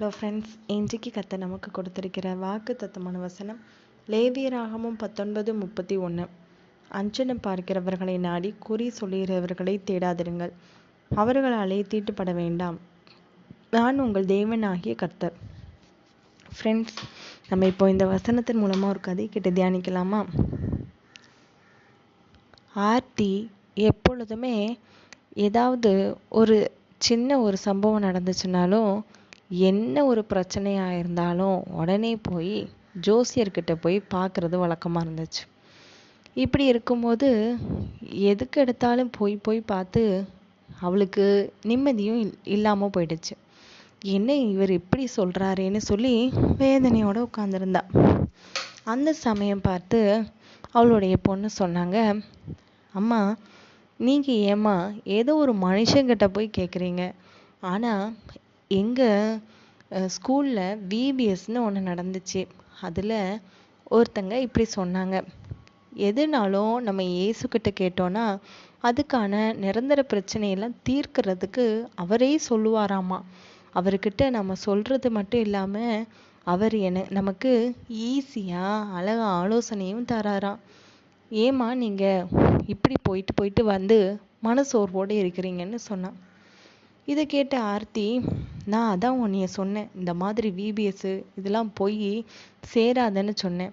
Hello friends இன்றைக்கு கத்த நமக்கு கொடுத்திருக்கிற வாக்கு தத்தமான வசனம் லேவியராகமும் பத்தொன்பது முப்பத்தி ஒன்று அஞ்சனம் பார்க்கிறவர்களை நாடி குறி சொல்லுகிறவர்களை தேடாதிருங்கள். அவர்களாலே தீட்டுப்பட வேண்டாம். நான் உங்கள் தேவனாகிய கர்த்தர். ஃப்ரெண்ட்ஸ் நம்ம இப்போ இந்த வசனத்தின் மூலமாக ஒரு கதை கிட்ட தியானிக்கலாமா? ஆர்த்தி எப்பொழுதுமே ஏதாவது ஒரு சின்ன ஒரு சம்பவம் நடந்துச்சுனாலும் என்ன ஒரு பிரச்சனையாக இருந்தாலும் உடனே போய் ஜோசியர்கிட்ட போய் பார்க்குறது வழக்கமாக இருந்துச்சு. இப்படி இருக்கும்போது எதுக்கு எடுத்தாலும் போய் போய் பார்த்து அவளுக்கு நிம்மதியும் இல் இல்லாமல் போயிடுச்சு. என்ன இவர் இப்படி சொல்கிறாருன்னு சொல்லி வேதனையோடு உட்காந்துருந்தா அந்த சமயம் பார்த்து அவளுடைய பொண்ணு சொன்னாங்க அம்மா நீங்கள் ஏம்மா ஏதோ ஒரு மனுஷங்கிட்ட போய் கேட்குறீங்க ஆனால் எங்கள் ஸ்கூலில் விபிஎஸ்னு ஒன்று நடந்துச்சு. அதில் ஒருத்தங்க இப்படி சொன்னாங்க. எதுனாலும் நம்ம இயேசுக்கிட்ட கேட்டோன்னா அதுக்கான நிரந்தர பிரச்சனையெல்லாம் தீர்க்கிறதுக்கு அவரே சொல்லுவாராமா? அவர்கிட்ட நம்ம சொல்கிறது மட்டும் இல்லாமல் அவர் என நமக்கு ஈஸியாக அழக ஆலோசனையும் தராராம். ஏம்மா நீங்கள் இப்படி போயிட்டு போயிட்டு வந்து மனசோர்வோடு இருக்கிறீங்கன்னு சொன்னான். இதை கேட்ட ஆர்த்தி நான் அதான் உன்னைய சொன்னேன். இந்த மாதிரி விபிஎஸ்ஸு இதெல்லாம் போய் சேராதன்னு சொன்னேன்.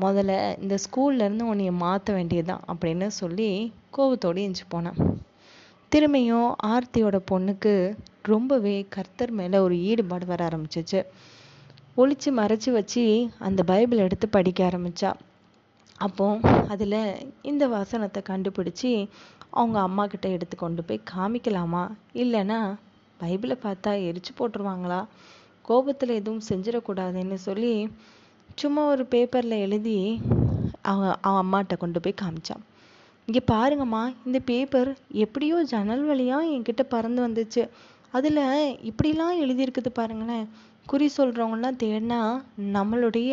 முதல்ல இந்த ஸ்கூல்லேருந்து உன்னைய மாற்ற வேண்டியதுதான் அப்படின்னு சொல்லி கோபத்தோடு எஞ்சி போனேன். திரும்பியும் ஆர்த்தியோட பொண்ணுக்கு ரொம்பவே கர்த்தர் மேலே ஒரு ஈடுபாடு வர ஆரம்பிச்சிச்சு. ஒழிச்சு மறைச்சு வச்சு அந்த பைபிள் எடுத்து படிக்க ஆரம்பித்தா அப்போ அதில் இந்த வசனத்தை கண்டுபிடிச்சி அவங்க அம்மா கிட்ட எடுத்து கொண்டு போய் காமிக்கலாமா? இல்லைன்னா பைபிளை பார்த்தா எரிச்சு போட்டுருவாங்களா? கோபத்தில் எதுவும் செஞ்சிடக்கூடாதுன்னு சொல்லி சும்மா ஒரு பேப்பரில் எழுதி அவன் அவன் அம்மாட்ட கொண்டு போய் காமிச்சான். இங்கே பாருங்கம்மா இந்த பேப்பர் எப்படியோ ஜன்னல் வழியாக என்கிட்ட பறந்து வந்துச்சு. அதில் இப்படிலாம் எழுதியிருக்குது பாருங்களேன். குறி சொல்கிறவங்களாம் தேடினா நம்மளுடைய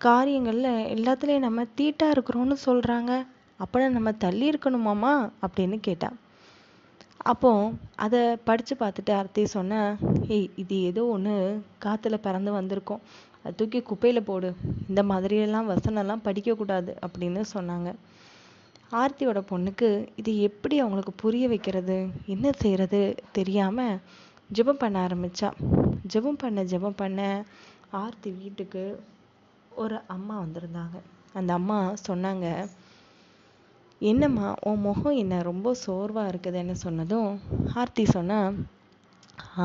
காரியங்களில் எல்லாத்துலேயும் நம்ம தீட்டாக இருக்கிறோன்னு சொல்கிறாங்க அப்போனா நம்ம தள்ளி இருக்கணுமாம்மா அப்படின்னு கேட்டான் அப்போ அதை படித்து பார்த்துட்டு அர்த்தி சொன்னேன் ஏய் இது ஏதோ ஒன்று காற்றுல பறந்து வந்திருக்கோம். அதை தூக்கி குப்பையில் போடு. இந்த மாதிரியெல்லாம் வசனம்லாம் படிக்கக்கூடாது அப்படின்னு சொன்னாங்க. ஆர்த்தியோட பொண்ணுக்கு இது எப்படி அவங்களுக்கு புரிய வைக்கிறது? என்ன செய்கிறது தெரியாமல் ஜெபம் பண்ண ஆரம்பித்தா ஜெபம் பண்ண ஜெபம் பண்ண. ஆர்த்தி வீட்டுக்கு ஒரு அம்மா வந்திருந்தாங்க. அந்த அம்மா சொன்னாங்க என்னம்மா உன் முகம் என்ன ரொம்ப சோர்வாக இருக்குதுன்னு சொன்னதும் ஆர்த்தி சொன்னா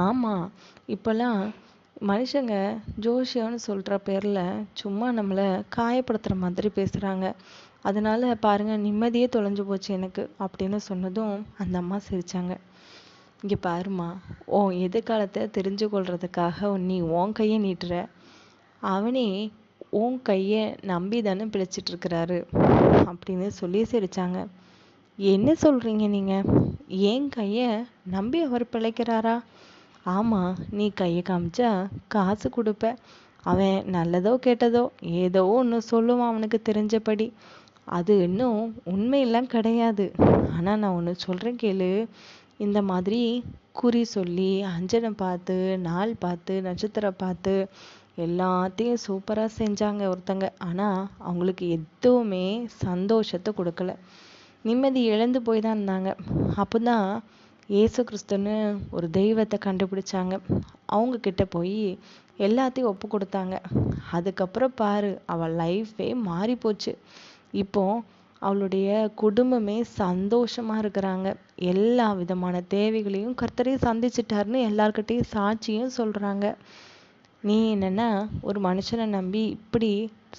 ஆமாம் இப்போல்லாம் மனுஷங்க ஜோஷியம்னு சொல்கிற பேரில் சும்மா நம்மளை காயப்படுத்துகிற மாதிரி பேசுகிறாங்க அதனால பாருங்க நிம்மதியே தொலைஞ்சு போச்சு எனக்கு அப்படின்னு சொன்னதும் அந்த அம்மா சிரிச்சாங்க. இங்கே பாருமா ஓ எதிர்காலத்தை தெரிஞ்சு கொள்றதுக்காக நீ உன் கையை நீட்டுற. அவனே உன் கையை நம்பி தானே பிழைச்சிட்டு இருக்கிறாரு அப்படின்னு சொல்லி சிரிச்சாங்க. என்ன சொல்றீங்க நீங்க? என் கையை நம்பி அவர் பிழைக்கிறாரா? ஆமா நீ கையை காமிச்சா காசு கொடுப்ப. அவன் நல்லதோ கெட்டதோ ஏதோ ஒன்று சொல்லுவான் அவனுக்கு தெரிஞ்சபடி. அது இன்னும் உண்மையெல்லாம் கிடையாது. ஆனால் நான் ஒன்று சொல்கிறேன் கேளு. இந்த மாதிரி குறி சொல்லி அஞ்சனம் பார்த்து நாள் பார்த்து நட்சத்திரம் பார்த்து எல்லாத்தையும் சூப்பராக செஞ்சாங்க ஒருத்தங்க. ஆனால் அவங்களுக்கு எதுவுமே சந்தோஷத்தை கொடுக்கல. நிம்மதி இழந்து போய் தான் இருந்தாங்க. அப்போ தான் ஏசு கிறிஸ்துன்னு ஒரு தெய்வத்தை கண்டுபிடிச்சாங்க. அவங்க கிட்ட போய் எல்லாத்தையும் ஒப்பு கொடுத்தாங்க. அதுக்கப்புறம் பாரு அவள் லைஃபே மாறி போச்சு. இப்போ அவளுடைய குடும்பமே சந்தோஷமா இருக்கிறாங்க. எல்லா விதமான தேவைகளையும் கர்த்தரே சந்திச்சிட்டாருன்னு எல்லார்கிட்டையும் சாட்சியும் சொல்றாங்க. நீ என்னன்னா ஒரு மனுஷனை நம்பி இப்படி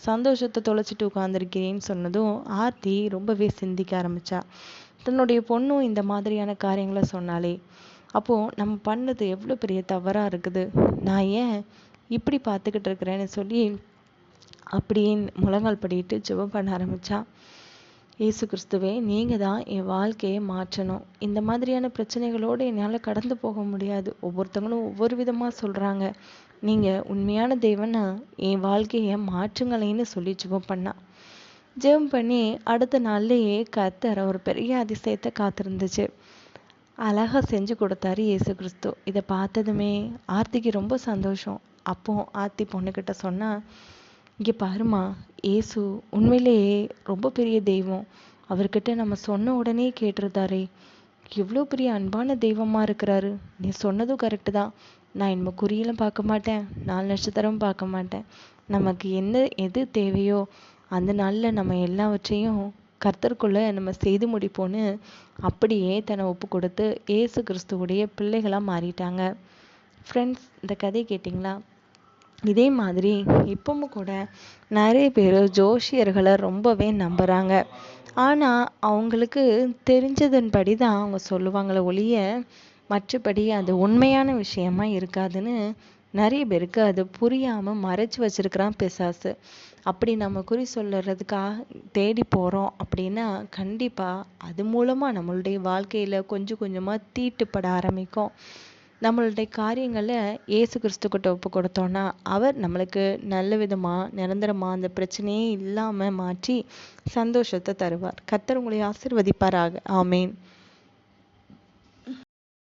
சந்தோஷத்தை தொலைச்சிட்டு உட்காந்துருக்கிறேன்னு சொன்னதும் ஆர்த்தி ரொம்பவே சிந்திக்க ஆரம்பிச்சா. தன்னுடைய பொண்ணும் இந்த மாதிரியான காரியங்களை சொன்னாலே அப்போ நம்ம பண்ணது எவ்வளோ பெரிய தவறாக இருக்குது? நான் ஏன் இப்படி பார்த்துக்கிட்டு இருக்கிறேன்னு சொல்லி அப்படின்னு முழங்கால் படிட்டு ஜெபம் பண்ண ஆரம்பிச்சா. இயேசு கிறிஸ்துவே நீங்க தான் என் வாழ்க்கையை மாற்றணும். இந்த மாதிரியான பிரச்சனைகளோடு என்னால் கடந்து போக முடியாது. ஒவ்வொருத்தவங்களும் ஒவ்வொரு விதமா சொல்றாங்க. நீங்க உண்மையான தேவனா என் வாழ்க்கையை மாற்றுங்களேன்னு சொல்லி ஜெபம் பண்ணா. ஜெபம் பண்ணி அடுத்த நாள்லயே கத்தர் ஒரு பெரிய அதிசயத்தை காத்திருந்துச்சு. அழகா செஞ்சு கொடுத்தாரு இயேசு கிறிஸ்து. இதை பார்த்ததுமே ஆர்த்திக்கு ரொம்ப சந்தோஷம். அப்போ ஆர்த்தி பொண்ணுக்கிட்ட சொன்னா இங்கே பாருமா இயேசு உண்மையிலேயே ரொம்ப பெரிய தெய்வம். அவர்கிட்ட நம்ம சொன்ன உடனே கேட்டிருந்தாரே. எவ்வளோ பெரிய அன்பான தெய்வமா இருக்கிறாரு. நீ சொன்னதும் கரெக்டு தான். நான் இனிமே குறியெல்லாம் பார்க்க மாட்டேன். நாலு நட்சத்திரமும் பார்க்க மாட்டேன். நமக்கு என்ன எது தேவையோ அந்த நாளில் நம்ம எல்லாவற்றையும் கர்த்தருக்குள்ள நம்ம செய்து முடிப்போன்னு அப்படியே தன்னை ஒப்பு கொடுத்து ஏசு கிறிஸ்துவுடைய பிள்ளைகளாக மாறிட்டாங்க. ஃப்ரெண்ட்ஸ் இந்த கதை கேட்டிங்களா? இதே மாதிரி இப்பவும் கூட நிறைய பேர் ஜோஷியர்களை ரொம்பவே நம்புகிறாங்க ஆனால் அவங்களுக்கு தெரிஞ்சதன்படி தான் அவங்க சொல்லுவாங்களே ஒழிய மற்றபடி அது உண்மையான விஷயமா இருக்காதுன்னு நிறைய பேருக்கு அது புரியாமல் மறைச்சு வச்சிருக்கிறான் பிசாசு. அப்படி நம்ம குறி சொல்லுறதுக்காக தேடி போகிறோம் அப்படின்னா கண்டிப்பாக அது மூலமாக நம்மளுடைய வாழ்க்கையில் கொஞ்சம் கொஞ்சமாக தீட்டுப்பட ஆரம்பிக்கும். நம்மளுடைய காரியங்களை ஏசு கிறிஸ்துக்கிட்ட ஒப்பு கொடுத்தோன்னா அவர் நம்மளுக்கு நல்ல விதமாக நிரந்தரமாக அந்த பிரச்சனையே இல்லாமல் மாற்றி சந்தோஷத்தை தருவார். கத்தர் உங்களை ஆசிர்வதிப்பாராக. ஆமேன்.